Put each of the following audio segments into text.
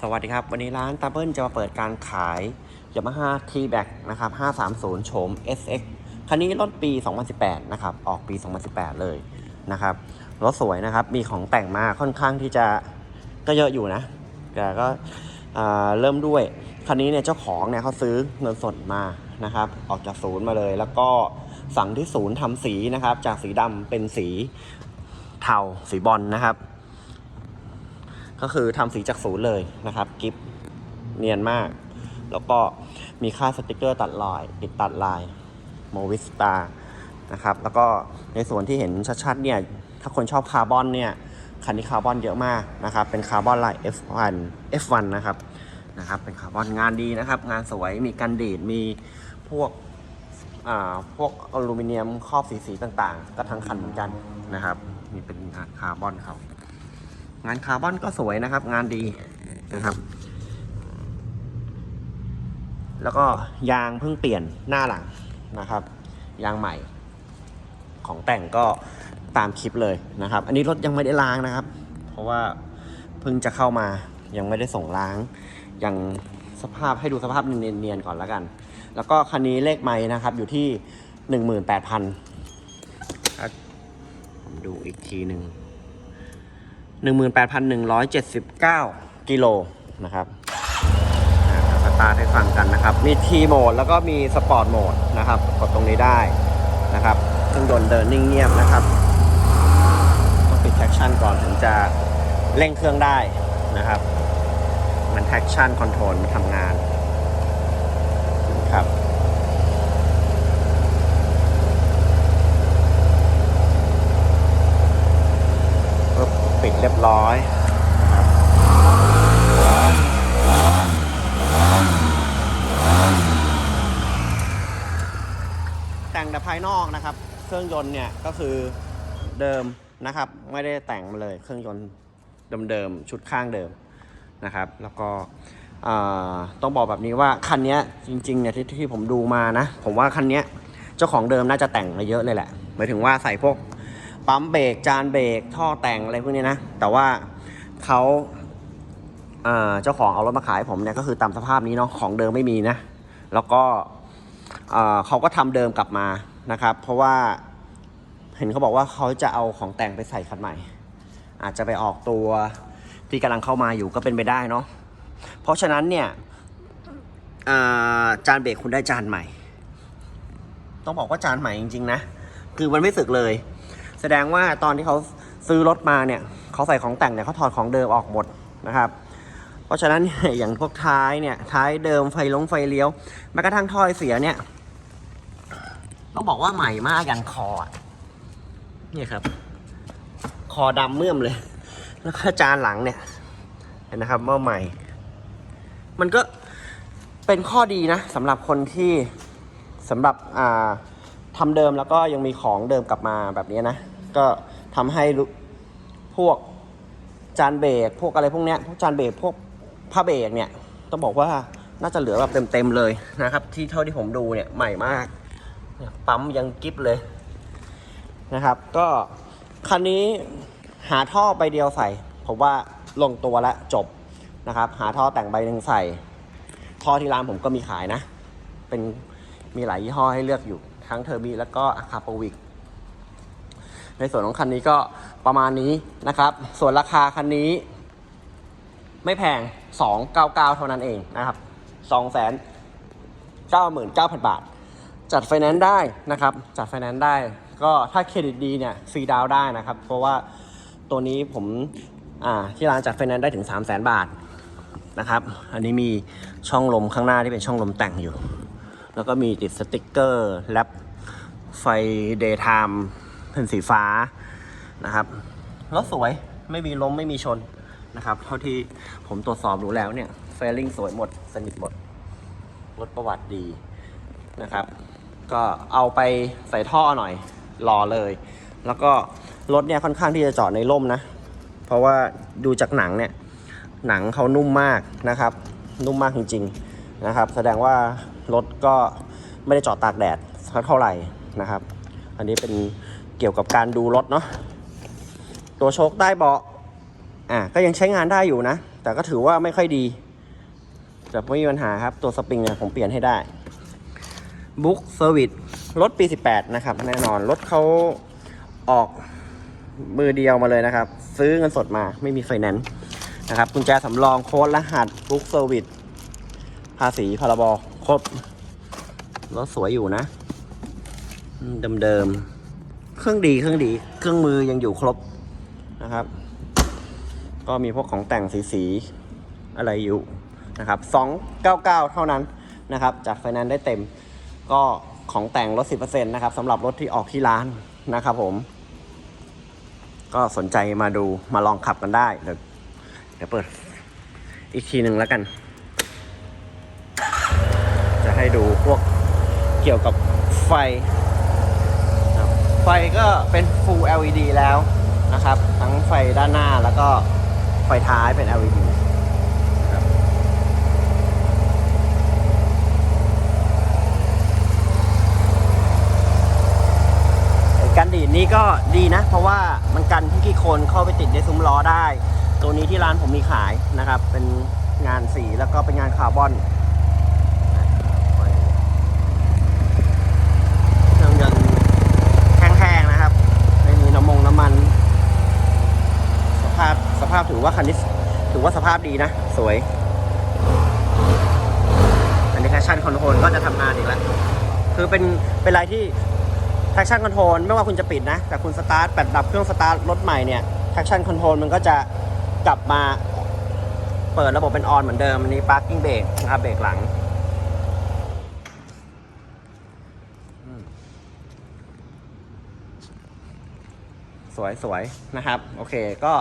สวัสดีครับ วันนี้ร้านตาเปิลจะมาเปิดการขาย Yamaha T-Back นะครับ 530 โฉม SX คันนี้รถปี 2018 นะครับ ออกปี 2018 เลยนะครับ รถสวยนะครับ มีของแต่งมาค่อนข้างที่จะก็เยอะอยู่นะ แต่ก็เริ่มด้วย คันนี้เนี่ยเจ้าของเนี่ยเขาซื้อเงินสดมานะครับ ออกจากศูนย์มาเลย แล้วก็สั่งที่ศูนย์ทำสีนะครับ จากสีดำเป็นสีเทา สีบอลนะครับ ก็คือทำสีจากศูนย์เลยนะครับกิฟเนียนมาก แล้วก็มีค่าสติกเกอร์ตัดลายติดตัดลายโมวิสตานะครับ แล้วก็ในส่วนที่เห็นชัดๆเนี่ย ถ้าคนชอบคาร์บอนเนี่ย คันนี้คาร์บอนเยอะมากนะครับ เป็นคาร์บอนลาย F1 F1 นะครับ นะครับ เป็นคาร์บอนงานดีนะครับ งานสวย มีกันดีด มีพวก อ่า พวกอลูมิเนียมครอบสีสีต่างๆ ก็ทั้งคันเหมือนกันนะครับ นี่เป็นงานคาร์บอนเขา งานคาร์บอนก็สวยนะครับ งานดีนะครับ แล้วก็ยางเพิ่งเปลี่ยนหน้าหลังนะครับ ยางใหม่ ของแต่งก็ตามคลิปเลยนะครับ อันนี้รถยังไม่ได้ล้างนะครับ เพราะว่าเพิ่งจะเข้ามายังไม่ได้ส่งล้าง ยังสภาพให้ดูสภาพเนียนๆก่อนแล้วกัน แล้วก็คันนี้เลขไม้นะครับ อยู่ที่ 18,000ผมดูอีกทีหนึ่ง 18,179 กิโลนะครับสตาร์ทให้ฟังกันนะครับ มีทีโหมดแล้วก็มีสปอร์ตโหมดนะครับ กดตรงนี้ได้นะครับเครื่องยนต์เดินนิ่งเงียบนะครับต้องปิดแท็กชั่นก่อนถึงจะเร่งเครื่องได้นะครับ มันแท็กชั่นคอนโทรลมันทำงานครับ ปึ๊บปิดเร้อยแต่งแต่ภายนอกนะครับ เครื่องยนต์เนี่ยก็คือเดิมนะครับ ไม่ได้แต่งมาเลย เครื่องยนต์เดิมๆชุดข้างเดิมนะครับ แล้วก็ต้องบอกแบบนี้ว่าคันนี้จริงๆเนี่ยที่ที่ผมดูมานะ ผมว่าคันนี้เจ้าของเดิมน่าจะแต่งมาเยอะเลยแหละหมายถึงว่าใส่พวก ปั๊มเบรกจานเบรกท่อแต่งอะไรพวกนี้นะ แต่ว่าเขาเจ้าของเอารถมาขายผมเนี่ยก็คือตามสภาพนี้เนาะของเดิมไม่มีนะ แล้วก็เขาก็ทำเดิมกลับมานะครับ เพราะว่าเห็นเขาบอกว่าเขาจะเอาของแต่งไปใส่คันใหม่ อาจจะไปออกตัวที่กำลังเข้ามาอยู่ก็เป็นไปได้เนาะเพราะฉะนั้นเนี่ยจานเบรกคุณได้จานใหม่ ต้องบอกว่าจานใหม่จริงๆนะ คือมันไม่สึกเลย แสดงว่าตอนที่เขาซื้อรถมาเนี่ยเขาใส่ของแต่งเนี่ยเขาถอดของเดิมออกหมดนะครับ เพราะฉะนั้นอย่างพวกท้ายเนี่ยท้ายเดิมไฟลงไฟเลี้ยวแม้กระทั่งถ้อยเสียเนี่ยต้องบอกว่าใหม่มากอย่างคอเนี่ยครับ คอดำเมื่อมเลย แล้วก็จานหลังเนี่ยเห็นนะครับว่าใหม่ มันก็เป็นข้อดีนะสำหรับคนที่สำหรับอ่าทำเดิมแล้วก็ยังมีของเดิมกลับมาแบบนี้นะ ก็ทำให้พวกจานเบรกพวกอะไรพวกเนี้ยพวกจานเบรกพวกผ้าเบรกเนี่ยต้องบอกว่าน่าจะเหลือแบบเต็มๆเลยนะครับ ที่เท่าที่ผมดูเนี่ยใหม่มาก ปั๊มยังกิฟเลยนะครับ ก็คันนี้หาท่อใบเดียวใส่ผมว่าลงตัวแล้วจบนะครับ หาท่อแต่งใบหนึ่งใส่ ท่อที่ร้านผมก็มีขายนะ เป็นมีหลายยี่ห้อให้เลือกอยู่ทั้งเทอร์บีแล้วก็อาคาโปวิก ในส่วนของคันนี้ก็ประมาณนี้นะครับ ส่วนราคาคันนี้ ไม่แพง 299 เท่านั้นเองนะครับ 299,000 บาท จัดไฟแนนซ์ได้นะครับ จัดไฟแนนซ์ได้ ก็ถ้าเครดิตดีเนี่ยฟรีดาวน์ได้นะครับ เพราะว่าตัวนี้ผมอ่าที่ร้านจัดไฟแนนซ์ได้ถึง 300,000 บาทนะครับ อันนี้มีช่องลมข้างหน้าที่เป็นช่องลมแต่งอยู่ แล้วก็มีติดสติกเกอร์แลปไฟเดย์ไทม์ เป็นสีฟ้านะครับรถสวยไม่มีล้มไม่มีชนนะครับ เท่าที่ผมตรวจสอบดูแล้วเนี่ยเฟลลิ่งสวยหมด สนิทหมดรถประวัติดีนะครับ ก็เอาไปใส่ท่อหน่อยรอเลย แล้วก็รถเนี่ยค่อนข้างที่จะจอดในร่มนะ เพราะว่าดูจากหนังเนี่ย หนังเขานุ่มมากนะครับ นุ่มมากจริงๆนะครับ แสดงว่ารถก็ไม่ได้จอดตากแดดเท่าไหร่นะครับ อันนี้เป็น เกี่ยวกับการดูรถเนาะตัวโชคใต้เบาะอะก็ยังใช้งานได้อยู่นะ แต่ก็ถือว่าไม่ค่อยดีแต่ไม่มีปัญหาครับ ตัวสปริงเนี่ยผมเปลี่ยนให้ได้บุ๊กเซอร์วิสรถปี 18 นะครับ แน่นอน รถเขาออกมือเดียวมาเลยนะครับ ซื้อเงินสดมาไม่มีไฟแนนซ์นะครับกุญแจสำรองโค้ดรหัสบุ๊กเซอร์วิสภาษีพรบครบรถสวยอยู่นะอืมเดิมๆ เครื่องดีเครื่องดี เครื่องมือยังอยู่ครบนะครับ ก็มีพวกของแต่งสีๆอะไรอยู่นะครับ299 เท่านั้นนะครับจากไฟแนนซ์ได้เต็ม ก็ของแต่งลด 10%นะครับสำหรับรถที่ออกที่ร้านนะครับผม ก็สนใจมาดูมาลองขับกันได้เดี๋ยวเดี๋ยวเปิด อีกทีหนึ่งแล้วกัน จะให้ดูพวกเกี่ยวกับไฟ ไฟก็เป็น Full LED แล้วนะครับ ทั้งไฟด้านหน้าแล้วก็ไฟท้ายเป็น LED กันดีดนี้ก็ดีนะ เพราะว่ามันกันที่ขี้โคนเข้าไปติดในซุ้มล้อได้ ตัวนี้ที่ร้านผมมีขายนะครับ เป็นงานสีแล้วก็เป็นงานคาร์บอน เครื่องยนต์แห้งๆนะครับ ไม่มีน้ำมงน้ำมัน สภาพ สภาพถือว่าคันนี้ถือว่าสภาพดีนะ สวย อันนี้ traction control ก็จะทำงานอีกแล้ว คือเป็นเป็นอะไรที่ traction control ไม่ว่าคุณจะปิดนะ แต่คุณสตาร์ทแปดดับเครื่องสตาร์ทรถใหม่เนี่ย traction control มันก็จะกลับมาเปิดระบบเป็นออนเหมือนเดิมอันนี้ parking brake นะครับเบรกหลังสวยสวยนะครับ โอเคก็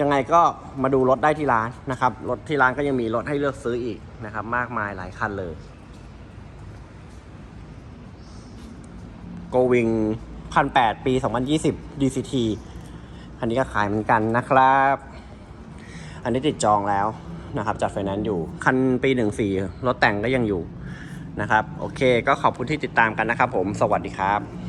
ยังไงก็มาดูรถได้ที่ร้านนะครับ รถที่ร้านก็ยังมีรถให้เลือกซื้ออีกนะครับ มากมายหลายคันเลยโกวิงพันแปดปี 2020 DCT คันนี้ก็ขายเหมือนกันนะครับ อันนี้ติดจองแล้วนะครับ จัดไฟแนนซ์อยู่ คันปี 14 รถแต่งก็ยังอยู่นะครับ โอเค ก็ขอบคุณที่ติดตามกันนะครับผม สวัสดีครับ